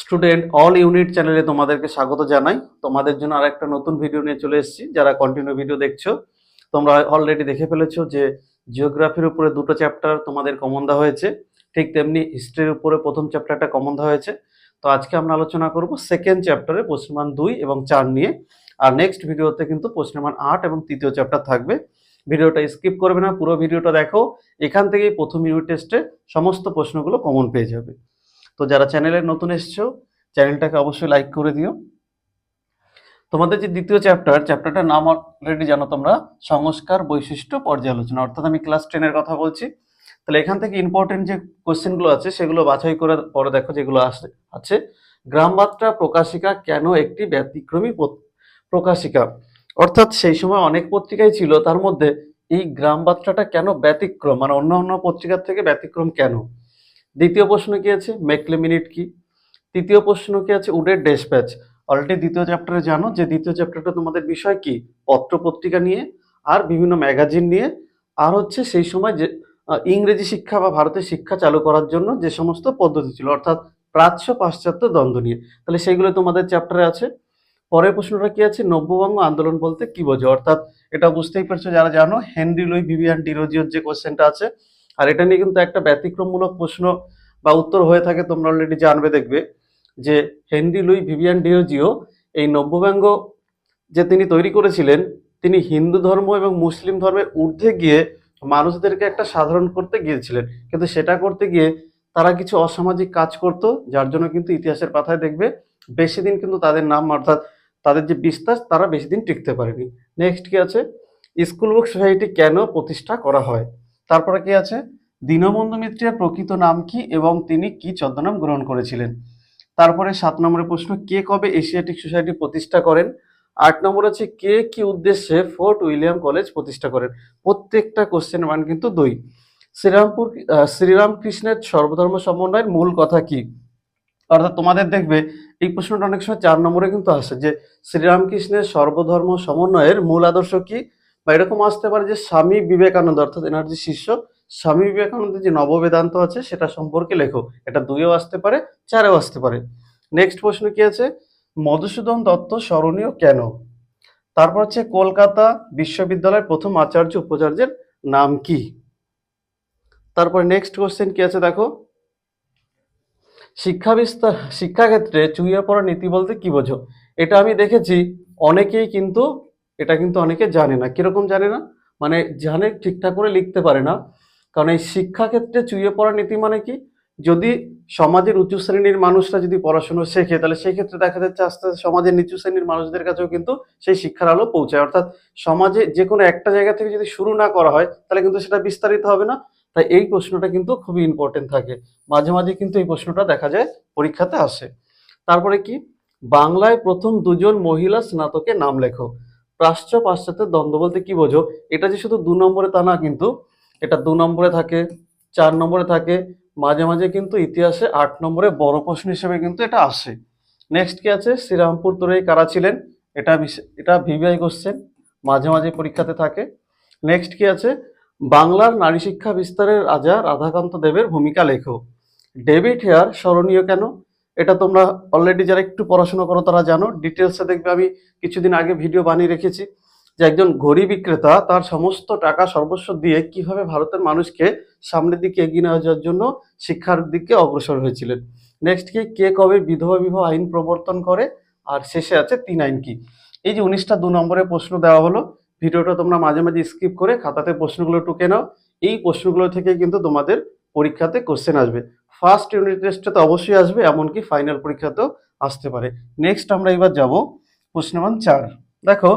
Student all unit চ্যানেলে তোমাদেরকে স্বাগত জানাই। তোমাদের জন্য আর একটা নতুন ভিডিও নিয়ে চলে এসেছি। যারা কন্টিনিউ ভিডিও দেখছ, তোমরা অলরেডি দেখে ফেলেছো যে জিওগ্রাফির উপরে দুটো চ্যাপ্টার তোমাদের কমন দেওয়া হয়েছে। ঠিক তেমনি হিস্ট্রির উপরে প্রথম চ্যাপ্টারটা কমন দেওয়া হয়েছে। তো আজকে আমরা আলোচনা করব সেকেন্ড চ্যাপ্টারে পশ্চিমান দুই এবং চার নিয়ে। আর নেক্সট ভিডিওতে কিন্তু পশ্চিমান আট এবং তৃতীয় চ্যাপ্টার থাকবে। ভিডিওটা স্কিপ করবে না, পুরো ভিডিওটা দেখো। এখান থেকেই প্রথম ইউনিট টেস্টে সমস্ত প্রশ্নগুলো কমন পেয়ে যাবে। তো যারা চ্যানেলে নতুন এসছো চ্যানেলটাকে অবশ্যই লাইক করে দিও। তোমাদের যে দ্বিতীয় চ্যাপ্টার চ্যাপ্টারটার নাম অলরেডি জানো তোমরা, সংস্কার বৈশিষ্ট্য পর্যালোচনা। অর্থাৎ আমি ক্লাস টেনের কথা বলছি। তাহলে এখান থেকে ইম্পর্টেন্ট যে কোশ্চেনগুলো আছে, সেগুলো বাছাই করে পরে দেখো যেগুলো আসে আছে। গ্রামবার্তা প্রকাশিকা কেন একটি ব্যতিক্রমী প্রকাশিকা? অর্থাৎ সেই সময় অনেক পত্রিকাই ছিল, তার মধ্যে এই গ্রাম বার্তাটা কেন ব্যতিক্রম? মানে অন্য অন্য পত্রিকার থেকে ব্যতিক্রম কেন? দ্বিতীয় প্রশ্ন কি আছে? মেকলে মিনিট কি? তৃতীয় প্রশ্ন কি আছে? উডের ডেসপ্যাচ অলরেডি দ্বিতীয় চ্যাপ্টারে জানো যে দ্বিতীয় চ্যাপ্টারটা তোমাদের বিষয় কি? পত্র পত্রিকা নিয়ে আর বিভিন্ন ম্যাগাজিন নিয়ে। আর হচ্ছে সেই সময় যে ইংরেজি শিক্ষা বা ভারতের শিক্ষা চালু করার জন্য যে সমস্ত পদ্ধতি ছিল, অর্থাৎ প্রাচ্য পাশ্চাত্য দ্বন্দ্ব নিয়ে। তাহলে সেইগুলো তোমাদের চ্যাপ্টারে আছে। পরের প্রশ্নটা কি আছে? নব্যবঙ্গ আন্দোলন বলতে কি বোঝো? অর্থাৎ এটা বুঝতেই পারছ যারা জানো, হেনরি লুই ভিভিয়ান ডিরোজিওর যে কোশ্চেনটা আছে আর এটা নিয়ে কিন্তু একটা ব্যতিক্রমমূলক প্রশ্ন বা উত্তর হয়ে থাকে, তোমরা অলরেডি জানবে, দেখবে যে হেনরি লুই ভিভিয়ান ডিওজিও এই নব্যব্যঙ্গ যে তিনি তৈরি করেছিলেন, তিনি হিন্দু ধর্ম এবং মুসলিম ধর্মের ঊর্ধ্বে গিয়ে মানুষদেরকে একটা সাধারণ করতে গিয়েছিলেন। কিন্তু সেটা করতে গিয়ে তারা কিছু অসামাজিক কাজ করত, যার জন্য কিন্তু ইতিহাসের পাতায় দেখবে বেশি দিন কিন্তু তাদের নাম, অর্থাৎ তাদের যে বিস্তার, তারা বেশি দিন টিকতে পারেনি। নেক্সট কি আছে? স্কুল বুক সোসাইটি কেন প্রতিষ্ঠা করা হয়? তারপরে কি আছে? দীনবন্ধু মিত্রের প্রকৃত নাম কি এবং তিনি কি ছদ্মনাম গ্রহণ করেছিলেন? তারপরে সাত নম্বরের প্রশ্ন, কে কবে এশিয়াটিক সোসাইটি প্রতিষ্ঠা করেন? আট নম্বর আছে কে কি উদ্দেশ্যে ফোর্ট উইলিয়াম কলেজ প্রতিষ্ঠা করেন? প্রত্যেকটা কোশ্চেন মান কিন্তু দুই। শ্রীরামপুর শ্রীরামকৃষ্ণের সর্বধর্ম সমন্বয়ের মূল কথা কি? অর্থাৎ তোমাদের দেখবে, এই প্রশ্নটা অনেক সময় চার নম্বরে কিন্তু আসে যে, শ্রীরামকৃষ্ণের সর্বধর্ম সমন্বয়ের মূল আদর্শ কি? বা এরকম আসতে পারে যে স্বামী বিবেকানন্দ, অর্থাৎ এনার যে শিষ্য, স্বামী বিবেকানন্দের যে নববেদান্ত আছে, সেটা সম্পর্কে লেখো। এটা দুইও আসতে পারে, চারেও আসতে পারে। নেক্সট প্রশ্ন কি আছে? মধুসূদন দত্ত স্মরণীয় কেন? তারপর হচ্ছে কলকাতা বিশ্ববিদ্যালয়ের প্রথম আচার্য উপাচার্যের নাম কি? তারপর নেক্সট কোশ্চেন কি আছে দেখো? শিক্ষা বিস্তার, শিক্ষাক্ষেত্রে চুইয়ে পড়া নীতি বলতে কি বোঝো? এটা আমি দেখেছি, অনেকেই কিন্তু এটা কিন্তু অনেকে জানে না। কীরকম জানে না? মানে জানে ঠিকঠাক করে লিখতে পারে না। কারণ এই শিক্ষাক্ষেত্রে চুইয়ে পড়া নীতি মানে কি? যদি সমাজের উঁচু শ্রেণির মানুষরা যদি পড়াশোনা শেখে, তাহলে সেই ক্ষেত্রে দেখা যাচ্ছে আস্তে আস্তে সমাজের নিচু শ্রেণির মানুষদের কাছেও কিন্তু সেই শিক্ষার আলো পৌঁছায়। অর্থাৎ সমাজে যে কোনো একটা জায়গা থেকে যদি শুরু না করা হয়, তাহলে কিন্তু সেটা বিস্তারিত হবে না। তাই এই প্রশ্নটা কিন্তু খুবই ইম্পর্টেন্ট থাকে। মাঝে মাঝে কিন্তু এই প্রশ্নটা দেখা যায়, পরীক্ষাতে আসে। তারপরে কি? বাংলায় প্রথম দুজন মহিলা স্নাতকের নাম লেখো। প্রাচ্য পাশ্চাত্যের দ্বন্দ্ব বলতে কি বোঝো? এটা যে শুধু দু নম্বরে তা না কিন্তু, এটা দু নম্বরে থাকে, চার নম্বরে থাকে, মাঝে মাঝে কিন্তু ইতিহাসে আট নম্বরে বড় প্রশ্ন হিসেবে কিন্তু এটা আসে। নেক্সট কি আছে? শ্রীরামপুর তোরেই কারা ছিলেন? এটা এটা ভিভিআই কোশ্চেন মাঝে মাঝে পরীক্ষাতে থাকে। নেক্সট কি আছে? বাংলার নারী শিক্ষা বিস্তারের রাজা রাধাকান্ত দেবের ভূমিকা লেখো। ডেভিড হেয়ার স্মরণীয় কেন? এটা তোমরা অলরেডি যারা একটু পড়াশোনা করো তারা জানো। ডিটেলসে দেখবে আমি কিছুদিন আগে ভিডিও বানিয়ে রেখেছি যে একজন ঘড়ি বিক্রেতা তার সমস্ত টাকা সর্বস্ব দিয়ে কীভাবে ভারতের মানুষকে সামনের দিকে এগিয়ে নেওয়া যাওয়ার জন্য শিক্ষার দিকে অগ্রসর হয়েছিলেন। নেক্সট কি, কে কবে বিধবা বিবাহ আইন প্রবর্তন করে? আর শেষে আছে তিন আইন কি? এই যে উনিশটা দু নম্বরের প্রশ্ন দেওয়া হলো, ভিডিওটা তোমরা মাঝে মাঝে স্কিপ করে খাতাতে প্রশ্নগুলো টুকে নাও। এই প্রশ্নগুলো থেকে কিন্তু তোমাদের পরীক্ষাতে কোশ্চেন আসবে। ফার্স্ট ইউনিট টেস্টে তো অবশ্যই আসবে, এমনকি ফাইনাল পরীক্ষাতেও আসতে পারে। নেক্সট আমরা এবার যাব প্রশ্ন মান চার। দেখো,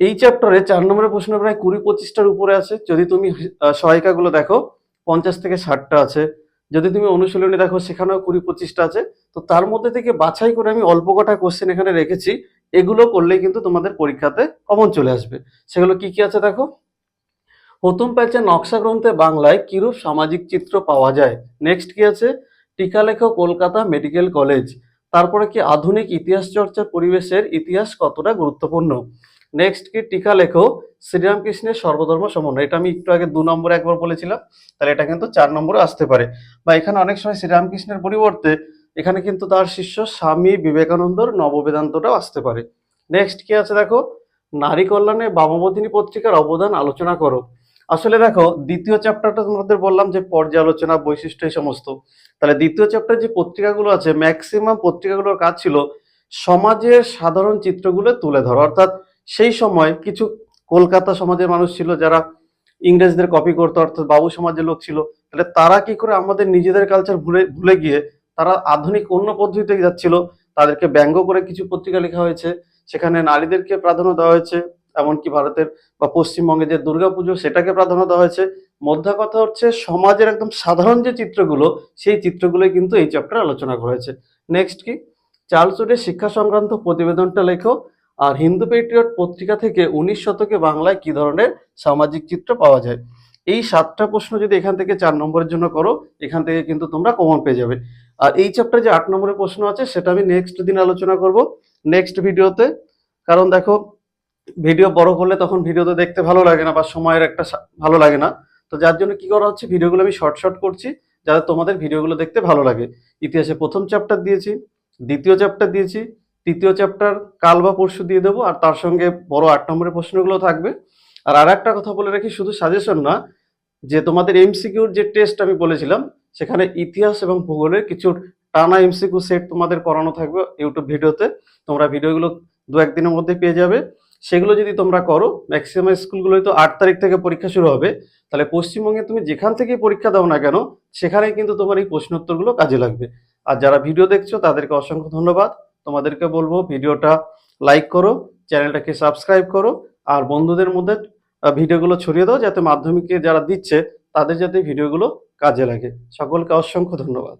এই চ্যাপ্টারে চার নম্বরের প্রশ্ন প্রায় কুড়ি পঁচিশটার উপরে আছে। যদি তুমি সহায়িকাগুলো দেখো, পঞ্চাশ থেকে ষাটটা আছে। যদি তুমি অনুশীলনী দেখো, সেখানেও কুড়ি পঁচিশটা আছে। তো তার মধ্যে থেকে বাছাই করে আমি অল্প কটা কোশ্চেন এখানে রেখেছি। এগুলো করলেই কিন্তু তোমাদের পরীক্ষাতে কমন চলে আসবে। সেগুলো কি কি আছে দেখো? প্রথম প্যাচে নকশা গ্রন্থে বাংলায় কিরূপ সামাজিক চিত্র পাওয়া যায়? নেক্সট কি আছে? টিকা লেখো কলকাতা মেডিকেল কলেজ। তারপরে কি আধুনিক ইতিহাস চর্চার পরিবেশের ইতিহাস কতটা গুরুত্বপূর্ণ? নেক্সট কি টিকা লেখো শ্রীরামকৃষ্ণের সর্বধর্ম সমন্বয়। এটা আমি একটু আগে দু নম্বরে একবার বলেছিলাম, তাহলে এটা কিন্তু চার নম্বরে আসতে পারে। বা এখানে অনেক সময় শ্রীরামকৃষ্ণের পরিবর্তে এখানে কিন্তু তার শিষ্য স্বামী বিবেকানন্দর নববেদান্তটাও আসতে পারে। নেক্সট কি আছে দেখো? নারী কল্যাণে বামবদিনী পত্রিকার অবদান আলোচনা করো। আসলে দেখো, দ্বিতীয় চ্যাপ্টারটা তোমাদের বললাম যে পর্যালোচনা বৈশিষ্ট্য এই সমস্ত। তাহলে দ্বিতীয় চ্যাপ্টার যে পত্রিকাগুলো আছে ম্যাক্সিমাম পত্রিকাগুলোর কাজ ছিল সমাজের সাধারণ চিত্রগুলো তুলে ধরা। অর্থাৎ সেই সময় কিছু কলকাতা সমাজের মানুষ ছিল যারা ইংরেজদের কপি করতো, অর্থাৎ বাবু সমাজের লোক ছিল। তাহলে তারা কি করে আমাদের নিজেদের কালচার ভুলে ভুলে গিয়ে তারা আধুনিক অন্য পদ্ধতিতে যাচ্ছিল। তাদেরকে ব্যঙ্গ করে কিছু পত্রিকা লেখা হয়েছে। সেখানে নারীদেরকে প্রাধান্য দেওয়া হয়েছে। এমনকি ভারতের বা পশ্চিমবঙ্গে যে দুর্গাপুজো, সেটাকে প্রাধান্য দেওয়া হয়েছে। মধ্যা কথা হচ্ছে, সমাজের একদম সাধারণ যে চিত্রগুলো, সেই চিত্রগুলোই কিন্তু এই চ্যাপ্টার আলোচনা করেছে। নেক্সট কি? চার্লসুটের শিক্ষা সংক্রান্ত প্রতিবেদনটা লেখো। আর হিন্দু পেট্রিয়ট পত্রিকা থেকে উনিশ শতকে বাংলায় কি ধরনের সামাজিক চিত্র পাওয়া যায়? এই সাতটা প্রশ্ন যদি এখান থেকে চার নম্বরের জন্য করো, এখান থেকে কিন্তু তোমরা কমন পেয়ে যাবে। আর এই চ্যাপ্টারে যে আট নম্বরের প্রশ্ন আছে, সেটা আমি নেক্সট দিন আলোচনা করব। নেক্সট ভিডিওতে কারণ দেখো ভিডিও বড় হলে তখন ভিডিও তো দেখতে ভালো লাগে না বা সময়ের একটা ভালো লাগে না। তো যার জন্য কি করা হচ্ছে, ভিডিওগুলো আমি শর্ট শর্ট করছি যাতে তোমাদের ভিডিওগুলো দেখতে ভালো লাগে। ইতিহাসে প্রথম চ্যাপ্টার দিয়েছি, দ্বিতীয় চ্যাপ্টার দিয়েছি, তৃতীয় চ্যাপ্টার কাল বা পরশু দিয়ে দেবো, আর তার সঙ্গে বড় আট নম্বরের প্রশ্নগুলো থাকবে। আর আর একটা কথা বলে রাখি, শুধু সাজেশন না, যে তোমাদের এমসিকিউর যে টেস্ট আমি বলেছিলাম, সেখানে ইতিহাস এবং ভূগোলের কিছু টানা এমসিকিউ সেট তোমাদের করানো থাকবে ইউটিউব ভিডিওতে। তোমরা ভিডিওগুলো দু একদিনের মধ্যে পেয়ে যাবে। সেগুলো যদি তোমরা করো ম্যাক্সিমাম স্কুলগুলোই তো আট তারিখ থেকে পরীক্ষা শুরু হবে, তাহলে পশ্চিমবঙ্গে তুমি যেখান থেকে পরীক্ষা দাও না কেন, সেখানেই কিন্তু তোমার এই প্রশ্নোত্তরগুলো কাজে লাগবে। আর যারা ভিডিও দেখছ, তাদেরকে অসংখ্য ধন্যবাদ। তোমাদেরকে বলব, ভিডিওটা লাইক করো, চ্যানেলটাকে সাবস্ক্রাইব করো, আর বন্ধুদের মধ্যে ভিডিওগুলো ছড়িয়ে দাও, যাতে মাধ্যমিকে যারা দিচ্ছে, তাদের যাতে ভিডিওগুলো কাজে লাগে। সকলকে অসংখ্য ধন্যবাদ।